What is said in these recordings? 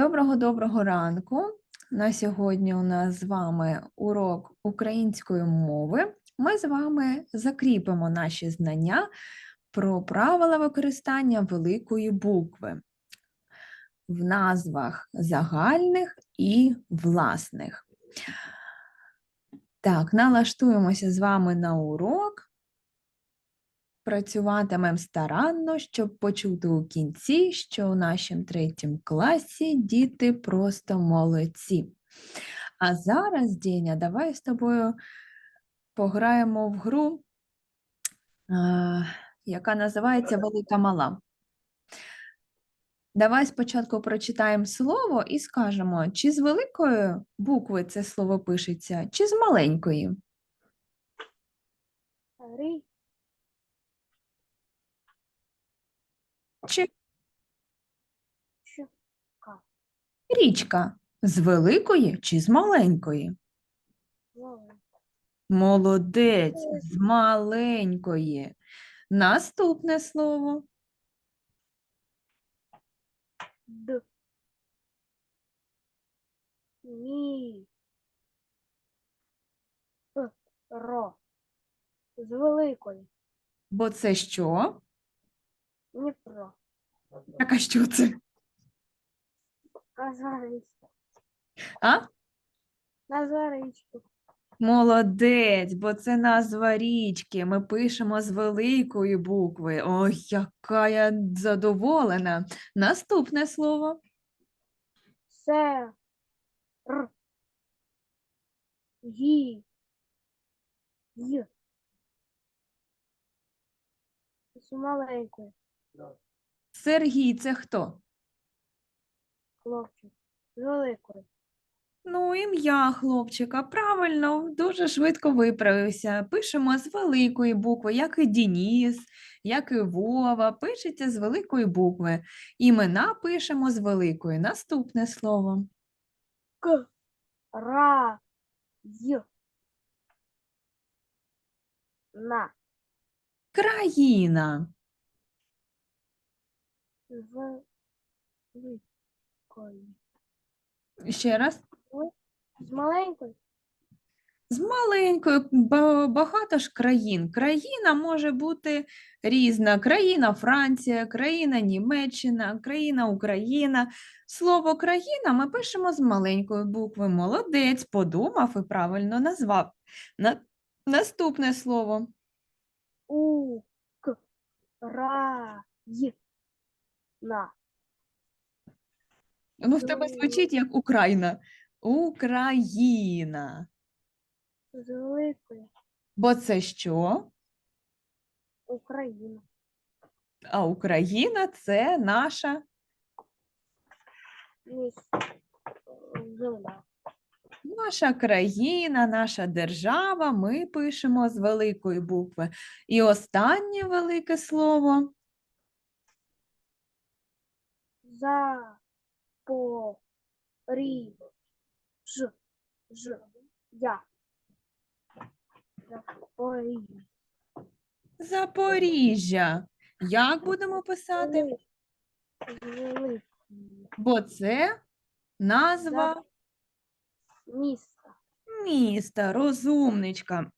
Доброго доброго ранку. На сьогодні у нас з вами урок української мови. Ми з вами закріпимо наші знання про правила використання великої букви в назвах загальних і власних. Так, налаштуємося з вами на урок. Працюватимемо старанно, щоб почути у кінці, що у нашому третьому класі діти просто молодці. А зараз, Діня, давай з тобою пограємо в гру, яка називається Велика мала. Давай спочатку прочитаємо слово і скажемо, чи з великої букви це слово пишеться, чи з маленької. Чи? Річка. З великої чи з маленької? Молодець, з маленької. Наступне слово. д, ні, ро, з великої, Бо це що? Дніпро, Так, а що це? Казаричка, А? Назаричку, Молодець, бо це назва річки. Ми пишемо з великої букви. Ой, яка я задоволена. Наступне слово. се, р, ї, й, з маленької, Сергій це хто? хлопчик, з великої, Ну, ім'я хлопчика. Правильно, дуже швидко виправився. Пишемо з великої букви, як і Дініс, як і Вова. Пишеться з великої букви. Імена пишемо з великої. Наступне слово. к, ра, й, на, Країна. Великої. Ще раз. З маленької З маленької ба- багато ж країн. Країна може бути різна. Країна Франція, країна Німеччина, країна Україна. Слово країна ми пишемо з маленької букви. Молодець, подумав і правильно назвав. На... Наступне слово. у к ра й на Ну, в тебе звучить як Україна. Україна. з великої Бо це що? Україна. А Україна це наша земля. Наша країна, наша держава, ми пишемо з великої букви. І останнє велике слово За по рі ж ж я. Запоріжжя. Запоріжжя. Як будемо писати? Бо це назва міста. міста, розумничка.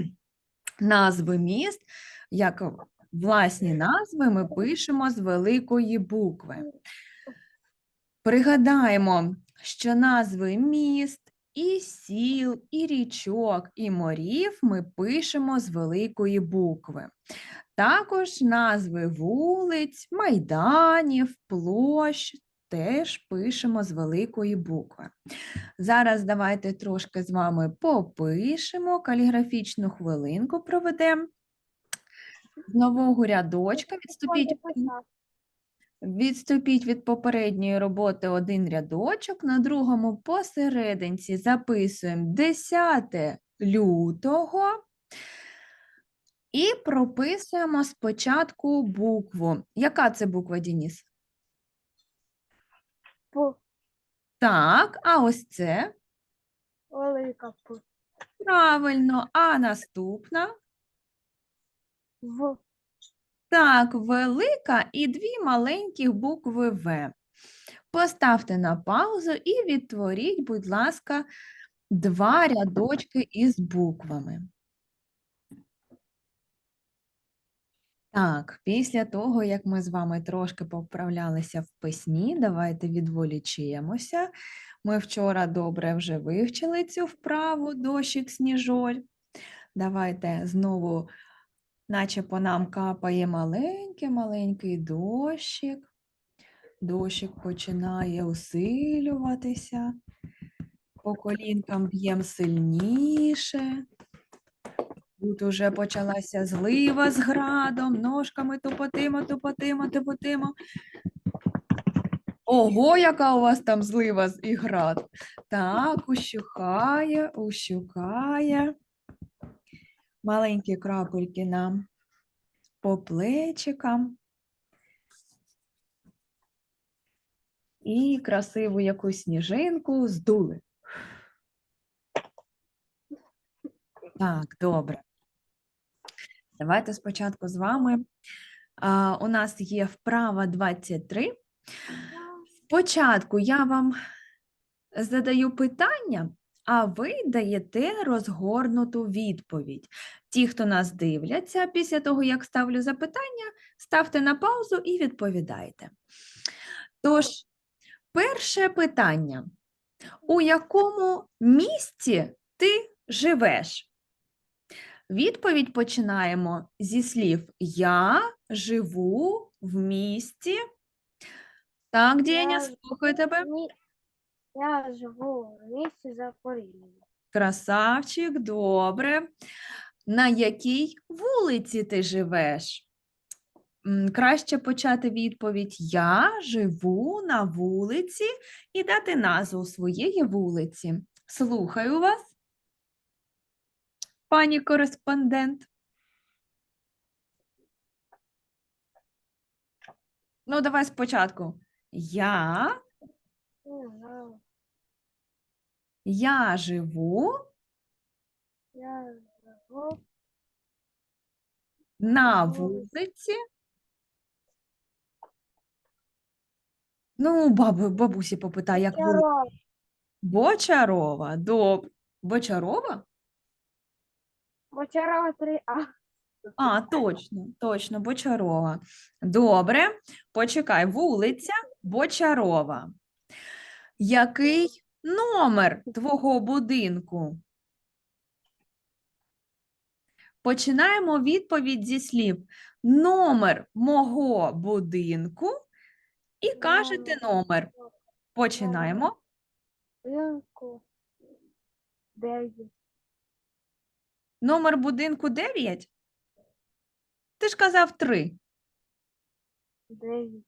Назви міст, як власні назви, ми пишемо з великої букви. Пригадаємо, що назви міст, і сіл, і річок, і морів ми пишемо з великої букви. Також назви вулиць, майданів, площ теж пишемо з великої букви. Зараз давайте трошки з вами попишемо, каліграфічну хвилинку проведемо. З нового рядочка відступіть. Відступіть від попередньої роботи один рядочок, на другому посерединці записуємо 10 лютого і прописуємо спочатку букву. Яка це буква, Дініс? П Так, а ось це велика П правильно. А наступна? В Так, велика і дві маленьких букви В. Поставте на паузу і відтворіть, будь ласка, два рядочки із буквами. Так, після того, як ми з вами трошки поправлялися в письмі, давайте відволічемося. Ми вчора добре вже вивчили цю вправу дощик сніжоль. Давайте знову, наче по нам капає маленький-маленький дощик. Дощик починає усилюватися. По колінкам б'єм сильніше. Тут уже почалася злива з градом, ножками тупотимо, тупотимо, тупотимо. Ого, яка у вас там злива і град. Так, ущухає, ущухає. Маленькі крапельки нам по плечикам. І красиву якусь сніжинку здули. Так, добре. Давайте спочатку з вами. А, у нас є вправа 23. Спочатку я вам задаю питання, а ви даєте розгорнуту відповідь. Ті, хто нас дивляться, після того, як ставлю запитання, ставте на паузу і відповідайте. Тож, перше питання. У якому місті ти живеш? Відповідь починаємо зі слів Я живу в місті. Так, Дєня, Я слухаю тебе. Я живу в місті Запоріжжя. Красавчик, добре. На якій вулиці ти живеш? М, Краще почати відповідь Я живу на вулиці і дати назву своєї вулиці. Слухаю вас, пані кореспондент. Ну, давай спочатку. Я, Не знаю. Я живу Я живу на Вулиці. Ну, бабу, бабусі попитай, як. Яров. Бочарова. Добре. Бочарова? Бочарова 3А. А, точно, точно, Бочарова. Добре. Почекай, вулиця Бочарова. Який номер твого будинку? Починаємо відповідь зі слів. Номер мого будинку і кажете номер. Починаємо. Ринку 9. Номер будинку 9? Ти ж казав 3. 9.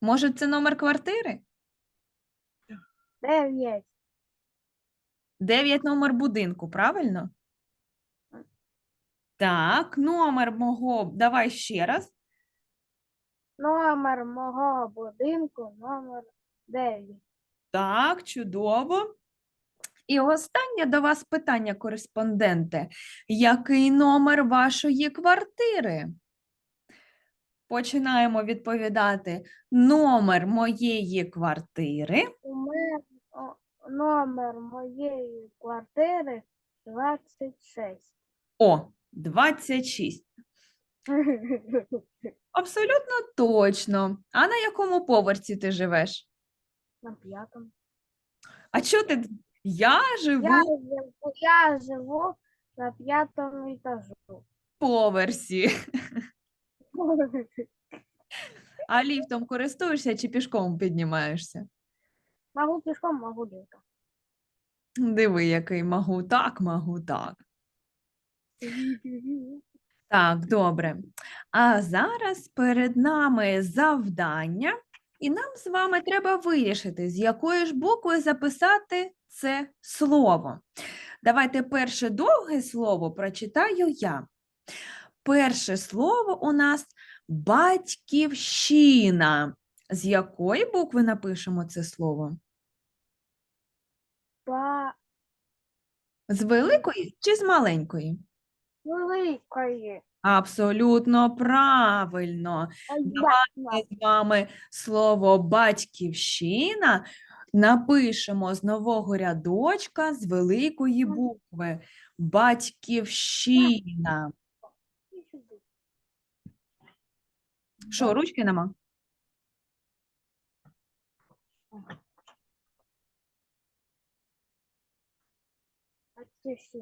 Може, це номер квартири? 9. 9 номер будинку, правильно? Так, номер мого. Давай ще раз. Номер мого будинку номер 9. Так, чудово. І останнє до вас питання, кореспонденте. Який номер вашої квартири? Починаємо відповідати. Номер моєї квартири. У мене номер моєї квартири 26. О, 26. Абсолютно точно. А на якому поверсі ти живеш? На п'ятому. А що ти? Я живу Я живу, я живу на п'ятому етажу. поверсі. А ліфтом користуєшся чи пішком піднімаєшся? Могу пішком, могу літо. Диви, який магу, так, магу, так. Так, добре. А зараз перед нами завдання, і нам з вами треба вирішити, з якої ж букви записати це слово. Давайте перше довге слово прочитаю я. Перше слово у нас батьківщина. З якої букви напишемо це слово? Ба З великої чи з маленької? великої. Абсолютно правильно. Ми з вами слово батьківщина напишемо з нового рядочка з великої букви. Батьківщина. Що, ручки нема? Пиши.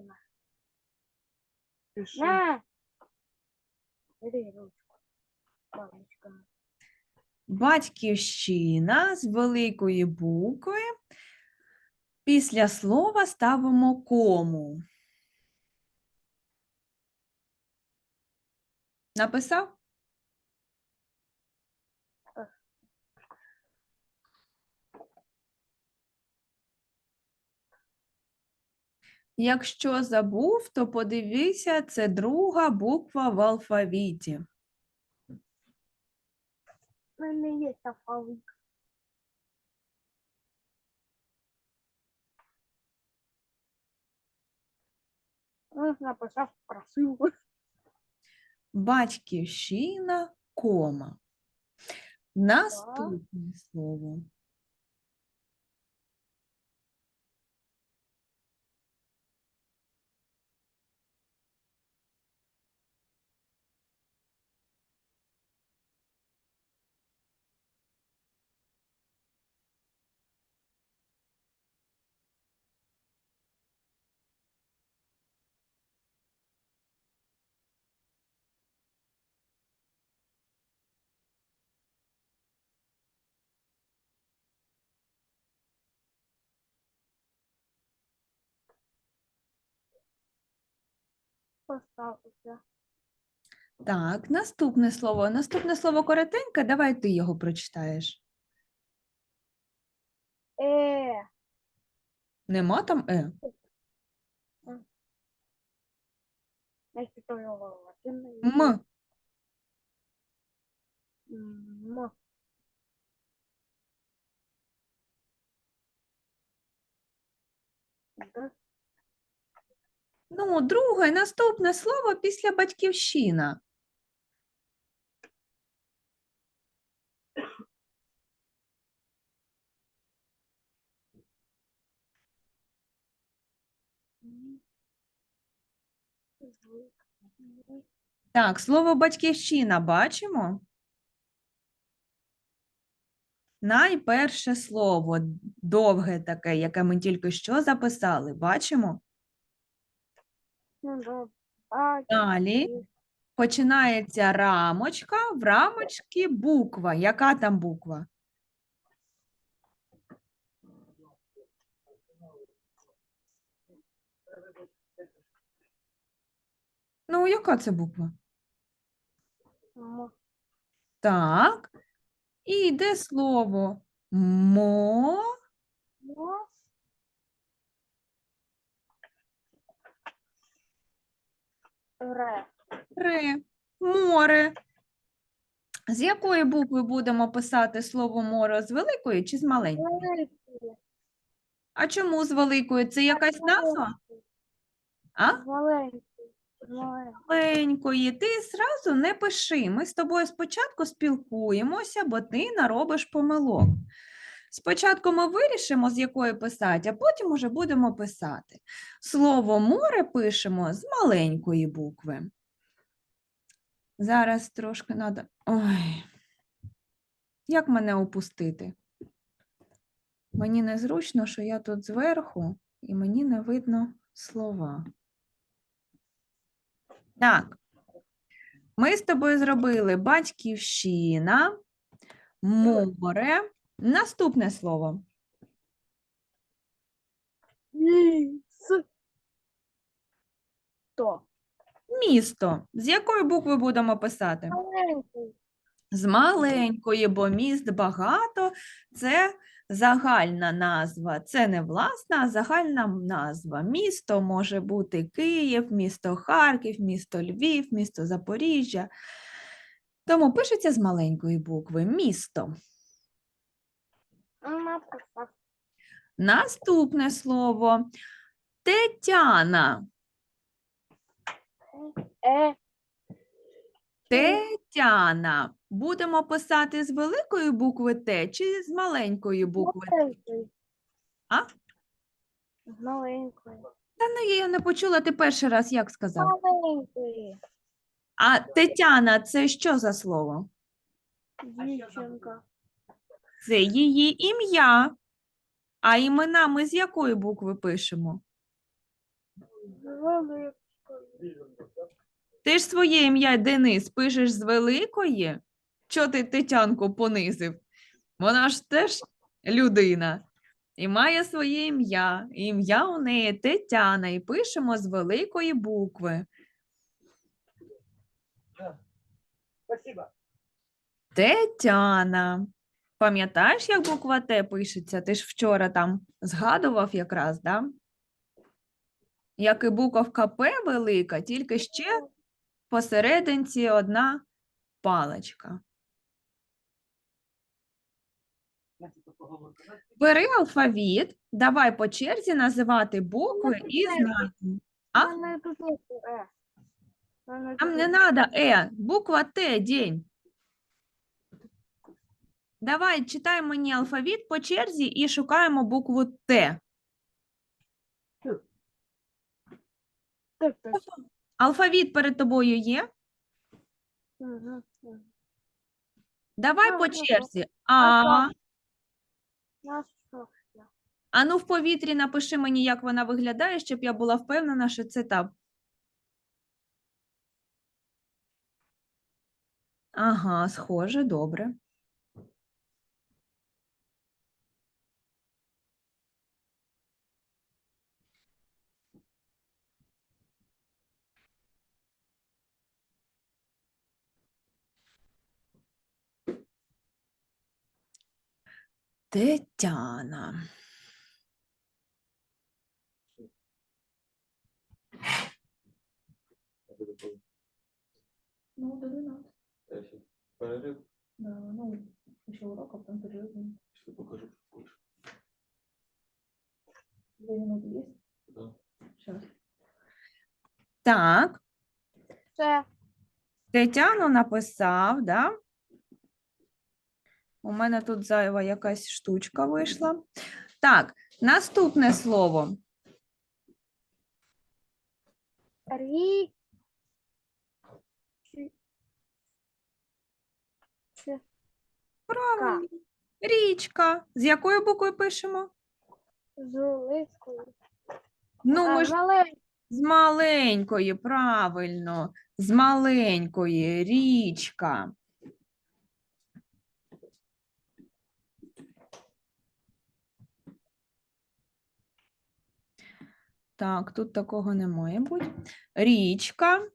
На. Бери ручку. Паличками. Батьківщина з великої букви. Після слова ставимо кому. Написав? Якщо забув, то подивися, це друга буква в алфавіті. У мене є алфавит. Ну, Написав красиво. Батьківщина, кома. Наступне слово. Поставився. Так, наступне слово. Наступне слово коротеньке, давай ти його прочитаєш. Е. Нема там е. М. М. Да. Ну, друге, наступне слово після батьківщина. Так, слово батьківщина бачимо? Найперше слово, довге таке, яке ми тільки що записали. Бачимо? Далі починається рамочка, в рамочці буква. Яка там буква? Ну, яка це буква? Так. І йде слово мо. Мо. Ре. Ре, море. З якої букви будемо писати слово море? З великої чи з маленької? Великий. А чому з великої? Це якась назва? А? Маленький. Маленької. Ти зразу не пиши. Ми з тобою спочатку спілкуємося, бо ти наробиш помилок. Спочатку ми вирішимо, з якої писати, а потім уже будемо писати. Слово море пишемо з маленької букви. Зараз трошки треба. Ой. Як мене опустити? Мені незручно, що я тут зверху, і мені не видно слова. Так. Ми з тобою зробили батьківщина, море. Наступне слово. Ліс. То. Місто. З якої букви будемо писати? Маленький. З маленької, бо міст багато. Це загальна назва. Це не власна, а загальна назва. Місто може бути Київ, місто Харків, місто Львів, місто Запоріжжя. Тому пишеться з маленької букви місто. Наступне слово Тетяна. Е. Тетяна. Будемо писати з великої букви Т чи з маленької букви? Т? А? З Маленький. Та ну я не почула, ти перший раз як сказав. Маленький. А Тетяна це що за слово? Дівчинка. Це її ім'я. А імена ми з якої букви пишемо? Ти ж своє ім'я Денис пишеш з великої? Чо ти Тетянку понизив? Вона ж теж людина і має своє ім'я. Ім'я у неї Тетяна, і пишемо з великої букви. Тетяна. Пам'ятаєш, як буква Т пишеться? Ти ж вчора там згадував якраз, да? Як і буковка П велика, тільки ще посерединці одна паличка. Бери алфавіт, давай по черзі називати букви і знаки. А? Є Е. Нам не надо Е, буква Т, день. Давай читай мені алфавіт по черзі і шукаємо букву Т. Так, так. Алфавіт перед тобою є? Мгм. Давай по ну, черзі. А, Ага. На що? а ну в повітрі напиши мені, як вона виглядає, щоб я була впевнена, що це та. Ага, схоже, добре. Тетяна. Ну, до 12. Перерив, Да, ну, еще урок, а потом перерыв. що покажу. Ось, Две минуты есть? да. Сейчас. Так, Це Тетяну написав, да? У мене тут зайва якась штучка вийшла. Так, наступне слово. рі. Правильно. Річка. З якою буквою пишемо? З великою. Ну, ми ж маленькою. з маленької, правильно. З маленької річка. Так, тут такого не має бути. Річка.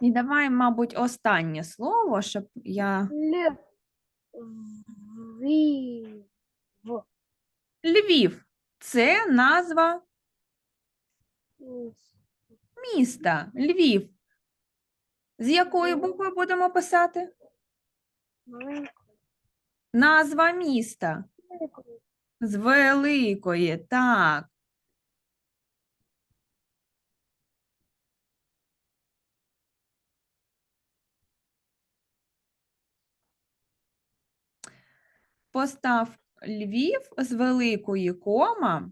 І давай, мабуть, останнє слово, щоб я. Л. Ві. В. Львів. Це назва міста. Львів. З якої букви будемо писати? Назва міста. З великої, так. Постав Львів з великої кома.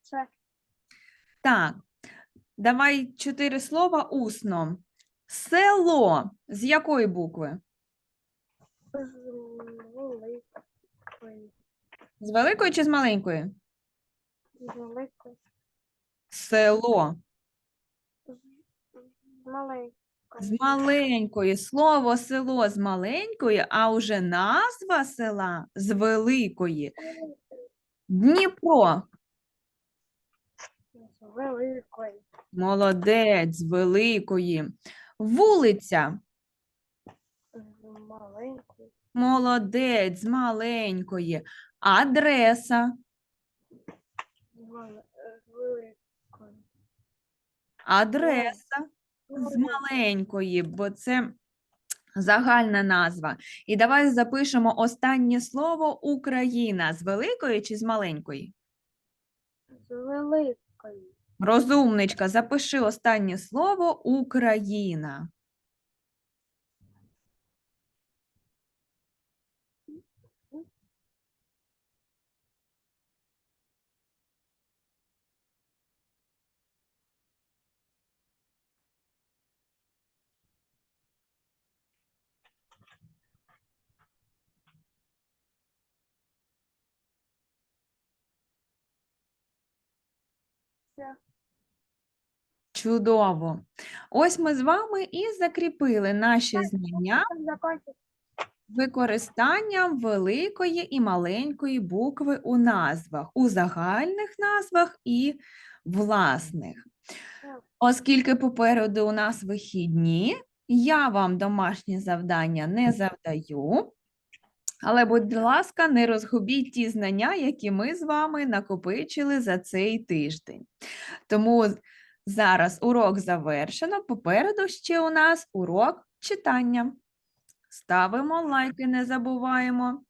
Це Так, давай чотири слова усно. Село. З якої букви? з великою. З великої чи з маленької? З великою. Село. З. З маленької. Слово село з маленької, а уже назва села з великої. Дніпро. З великою. Молодець, з великої. Вулиця. З маленькою. Молодець, з маленької. Адреса. З мал- з великою. Адреса. З маленької, бо це Загальна назва. І давай запишемо останнє слово Україна з великої чи з маленької? З великої. Розумничка, запиши останнє слово Україна. Чудово. Ось ми з вами і закріпили наші знання використанням великої і маленької букви у назвах, у загальних назвах і власних. Оскільки попереду у нас вихідні, я вам домашні завдання не завдаю. Але, будь ласка, не розгубіть ті знання, які ми з вами накопичили за цей тиждень. Тому зараз урок завершено. Попереду ще у нас урок читання. Ставимо лайки, не забуваємо.